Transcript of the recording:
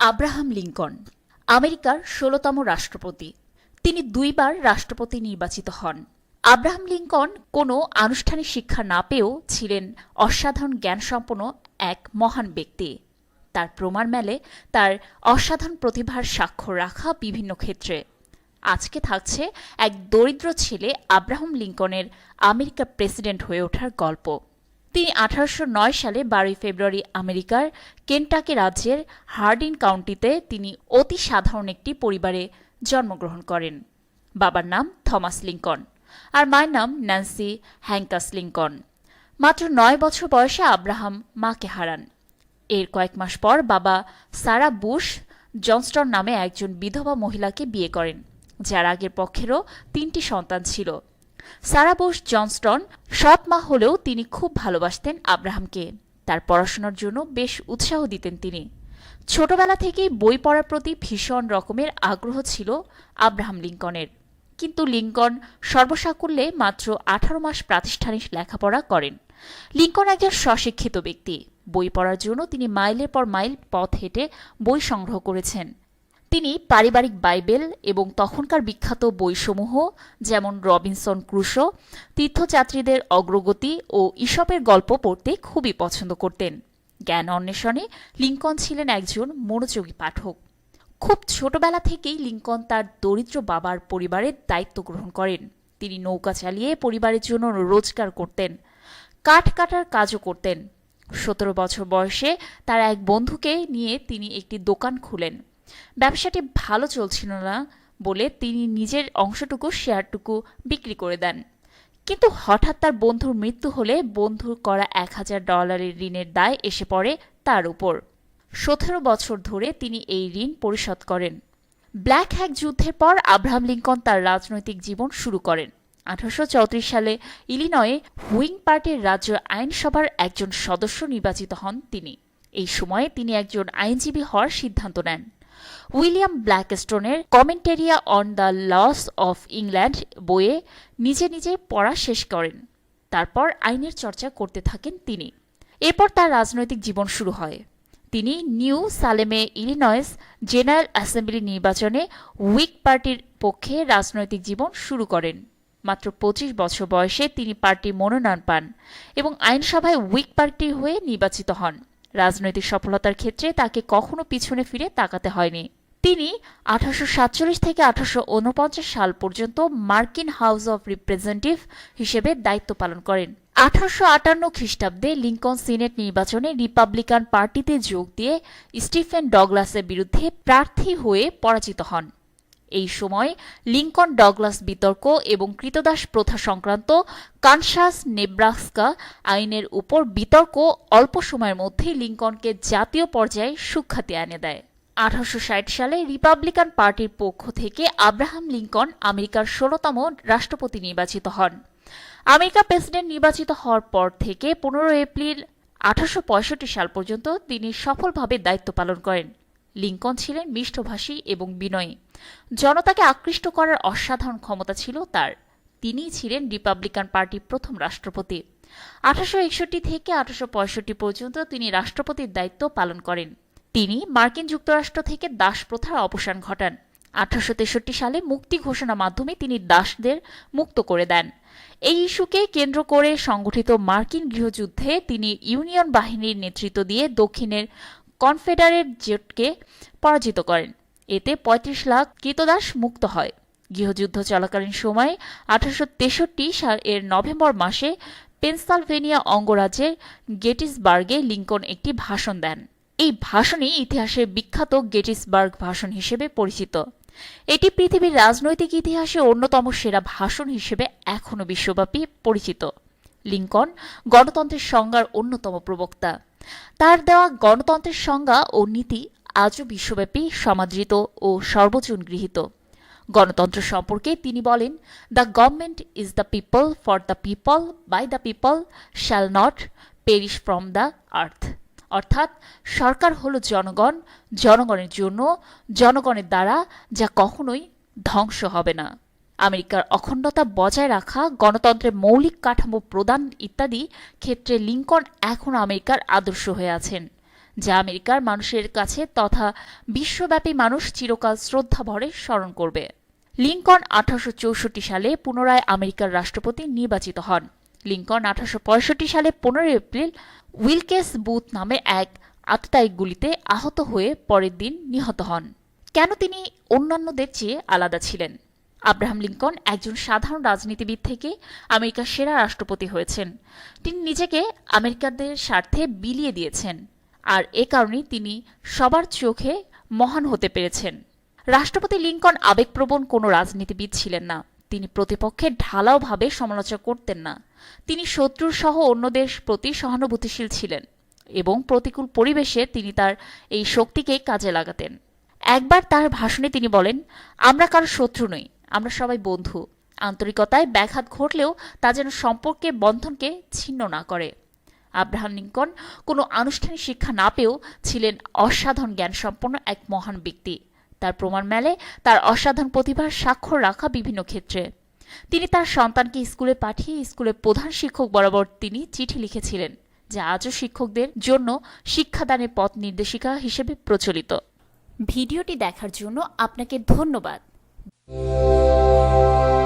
Abraham Lincoln, আমেরিকার ষোলতম রাষ্ট্রপতি। তিনি দুইবার রাষ্ট্রপতি নির্বাচিত হন। আব্রাহাম লিঙ্কন কোনো আনুষ্ঠানিক শিক্ষা না পেয়েও ছিলেন অসাধারণ জ্ঞানসম্পন্ন এক মহান ব্যক্তি। তার প্রমাণ মেলে তার অসাধারণ প্রতিভার স্বাক্ষর রাখা বিভিন্ন ক্ষেত্রে। আজকে থাকছে এক দরিদ্র ছেলে আব্রাহাম লিঙ্কনের আমেরিকার প্রেসিডেন্ট হয়ে ওঠার গল্প। তিনি আঠারোশো নয় সালে বারোই ফেব্রুয়ারি আমেরিকার কেন্টাকি রাজ্যের হার্ডিন কাউন্টিতে তিনি অতি সাধারণ একটি পরিবারে জন্মগ্রহণ করেন। বাবার নাম থমাস লিঙ্কন আর মায়ের নাম ন্যান্সি হ্যাঙ্কাস লিঙ্কন মাত্র নয় বছর বয়সে আব্রাহাম মাকে হারান। এর কয়েক মাস পর বাবা সারা বুশ জনস্টন নামে একজন বিধবা মহিলাকে বিয়ে করেন, যার আগের পক্ষেরও তিনটি সন্তান ছিল। সারা বুশ জনস্টন সৎ মা হলেও তিনি খুব ভালোবাসতেন আব্রাহামকে। তার পড়াশোনার জন্য বেশ উৎসাহ দিতেন তিনি। ছোটবেলা থেকেই বই পড়ার প্রতি ভীষণ রকমের আগ্রহ ছিল আব্রাহাম লিঙ্কনের। কিন্তু লিঙ্কন সর্বসাকুল্যে মাত্র আঠারো মাস প্রাতিষ্ঠানিক লেখাপড়া করেন। লিঙ্কন একজন স্বশিক্ষিত ব্যক্তি। বই পড়ার জন্য তিনি মাইলের পর মাইল পথ হেঁটে বই সংগ্রহ করেছেন। তিনি পারিবারিক বাইবেল এবং তখনকার বিখ্যাত বইসমূহ, যেমন রবিনসন ক্রুশো, তীর্থযাত্রীদের অগ্রগতি ও ইসপের গল্প পড়তে খুবই পছন্দ করতেন। জ্ঞান অন্বেষণে লিঙ্কন ছিলেন একজন মনোযোগী পাঠক। খুব ছোটবেলা থেকেই লিঙ্কন তার দরিদ্র বাবার পরিবারের দায়িত্ব গ্রহণ করেন। তিনি নৌকা চালিয়ে পরিবারের জন্য রোজগার করতেন, কাঠ কাটার কাজও করতেন। সতেরো বছর বয়সে তার এক বন্ধুকে নিয়ে তিনি একটি দোকান খুলেন। ব্যবসাটি ভালো চলছিল না বলে তিনি নিজের অংশটুকু, শেয়ারটুকু বিক্রি করে দেন। কিন্তু হঠাৎ তার বন্ধুর মৃত্যু হলে বন্ধুর করা এক হাজার ডলারের ঋণের দায় এসে পড়ে তার উপর। সতেরো বছর ধরে তিনি এই ঋণ পরিশোধ করেন। ব্ল্যাক হ্যাক যুদ্ধের পর আব্রাহাম লিঙ্কন তার রাজনৈতিক জীবন শুরু করেন। আঠারোশ চৌত্রিশ সালে ইলিনয়ে হুইং পার্টির রাজ্য আইনসভার একজন সদস্য নির্বাচিত হন তিনি। এই সময়ে তিনি একজন আইনজীবী হওয়ার সিদ্ধান্ত নেন। William ব্ল্যাকস্টোনের commentaries on the laws of England বইয়ে নিজে নিজে পড়া শেষ করেন। তারপর আইনের চর্চা করতে থাকেন তিনি। এরপর তার রাজনৈতিক জীবন শুরু হয়। তিনি নিউ সালেমে, ইলিনয়েস জেনারেল অ্যাসেম্বলি নির্বাচনে উইক পার্টির পক্ষে রাজনৈতিক জীবন শুরু করেন। মাত্র পঁচিশ বছর বয়সে তিনি পার্টির মনোনয়ন পান এবং আইনসভায় উইক পার্টি হয়ে নির্বাচিত হন। রাজনৈতিক সফলতার ক্ষেত্রে তাকে কখনো পিছনে ফিরে তাকাতে হয়নি। তিনি আঠারোশো সাতচল্লিশ থেকে আঠারোশো ঊনপঞ্চাশ সাল পর্যন্ত মার্কিন হাউস অব রিপ্রেজেন্টেটিভ হিসেবে দায়িত্ব পালন করেন। আঠারোশো আটান্ন খ্রিস্টাব্দে লিঙ্কন সিনেট নির্বাচনে রিপাবলিকান পার্টিতে যোগ দিয়ে স্টিফেন ডগলাসের বিরুদ্ধে প্রার্থী হয়ে পরাজিত হন। এই সময় লিঙ্কন ডগলাস বিতর্ক এবং কৃতদাস প্রথা সংক্রান্ত কানসাস নেব্রাস্কা আইনের উপর বিতর্ক অল্প সময়ের মধ্যেই লিঙ্কনকে জাতীয় পর্যায়ে সুখ্যাতি এনে দেয়। আঠারোশো ষাট সালে রিপাবলিকান পার্টির পক্ষ থেকে আব্রাহাম লিঙ্কন আমেরিকার ষোলতম রাষ্ট্রপতি নির্বাচিত হন। আমেরিকা প্রেসিডেন্ট নির্বাচিত হওয়ার পর থেকে পনেরো এপ্রিল আঠারোশো পঁয়ষট্টি সাল পর্যন্ত তিনি সফলভাবে দায়িত্ব পালন করেন। লিঙ্কন ছিলেন মিষ্টভাষী এবং বিনয়ী। জনতাকে আকৃষ্ট করার অসাধারণ ক্ষমতা ছিল তার। তিনিই ছিলেন রিপাবলিকান পার্টির প্রথম রাষ্ট্রপতি। আঠারোশো একষট্টি থেকে আঠারোশো পঁয়ষট্টি পর্যন্ত তিনি রাষ্ট্রপতির দায়িত্ব পালন করেন। তিনি মার্কিন যুক্তরাষ্ট্র থেকে দাস প্রথার অবসান ঘটান। আঠারোশো তেষট্টি সালে মুক্তি ঘোষণার মাধ্যমে তিনি দাসদের মুক্ত করে দেন। এই ইস্যুকে কেন্দ্র করে সংগঠিত মার্কিন গৃহযুদ্ধে তিনি ইউনিয়ন বাহিনীর নেতৃত্ব দিয়ে দক্ষিণের কনফেডারেট জেটকে পরাজিত করেন। এতে ৩৫ লাখ কৃতদাস মুক্ত হয়। গৃহযুদ্ধ চলাকালীন সময়ে আঠারোশো তেষট্টি সাল এর নভেম্বর মাসে পেনসালভেনিয়া অঙ্গরাজ্যের গেটিসবার্গে লিঙ্কন একটি ভাষণ দেন। এই ভাষণই ইতিহাসের বিখ্যাত গেটিসবার্গ ভাষণ হিসেবে পরিচিত। এটি পৃথিবীর রাজনৈতিক ইতিহাসে অন্যতম সেরা ভাষণ হিসেবে এখনও বিশ্বব্যাপী পরিচিত। লিঙ্কন গণতন্ত্রের সংজ্ঞার অন্যতম প্রবক্তা। তার দেওয়া গণতন্ত্রের সংজ্ঞা ও নীতি আজও বিশ্বব্যাপী, সমাদৃত ও সর্বজন গৃহীত। গণতন্ত্র সম্পর্কে তিনি বলেন the government is the people for the people by the people shall not perish from the earth অর্থাৎ, সরকার হল জনগণ, জনগণের জন্য, জনগণের দ্বারা যা কখনোই ধ্বংস হবে না। আমেরিকার অখণ্ডতা বজায় রাখা, গণতন্ত্রের মৌলিক কাঠামো প্রদান ইত্যাদি ক্ষেত্রে লিঙ্কন এখন আমেরিকার আদর্শ হয়ে আছেন, যা আমেরিকার মানুষের কাছে তথা বিশ্বব্যাপী মানুষ চিরকাল শ্রদ্ধা ভরে স্মরণ করবে। লিঙ্কন আঠারোশো চৌষট্টি সালে পুনরায় আমেরিকার রাষ্ট্রপতি নির্বাচিত হন। লিঙ্কন আঠারোশো পঁয়ষট্টি সালে পনেরোই এপ্রিল উইলকেস বুথ নামে এক আততায়িক গুলিতে আহত হয়ে পরের দিন নিহত হন। কেন তিনি অন্যান্যদের চেয়ে আলাদা ছিলেন? আব্রাহাম লিঙ্কন একজন সাধারণ রাজনীতিবিদ থেকে আমেরিকার সেরা রাষ্ট্রপতি হয়েছেন। তিনি নিজেকে আমেরিকাদের স্বার্থে বিলিয়ে দিয়েছেন আর এ কারণেই তিনি সবার চোখে মহান হতে পেরেছেন। রাষ্ট্রপতি লিঙ্কন আবেগপ্রবণ কোনো রাজনীতিবিদ ছিলেন না। তিনি প্রতিপক্ষের ঢালাওভাবে সমালোচনা করতেন না। তিনি শত্রুর সহ অন্যদের প্রতি সহানুভূতিশীল ছিলেন এবং প্রতিকূল পরিবেশে তিনি তার এই শক্তিকে কাজে লাগাতেন। একবার তার ভাষণে তিনি বলেন, আমরা কারও শত্রু নই। আমরা সবাই বন্ধু। আন্তরিকতায় ব্যাঘাত ঘটলেও তা যেন সম্পর্কের বন্ধনকে ছিন্ন না করে। আব্রাহাম লিঙ্কন কোনো আনুষ্ঠানিক শিক্ষা না পেয়েও ছিলেন অসাধারণ জ্ঞান সম্পন্ন এক মহান ব্যক্তি। তার প্রমাণ মেলে তার অসাধারণ প্রতিভার স্বাক্ষর রাখা বিভিন্ন ক্ষেত্রে। তিনি তার সন্তানকে স্কুলে পাঠিয়ে স্কুলের প্রধান শিক্ষক বরাবর তিনি চিঠি লিখেছিলেন, যা আজও শিক্ষকদের জন্য শিক্ষাদানের পথ নির্দেশিকা হিসেবে প্রচলিত। ভিডিওটি দেখার জন্য আপনাকে ধন্যবাদ। Música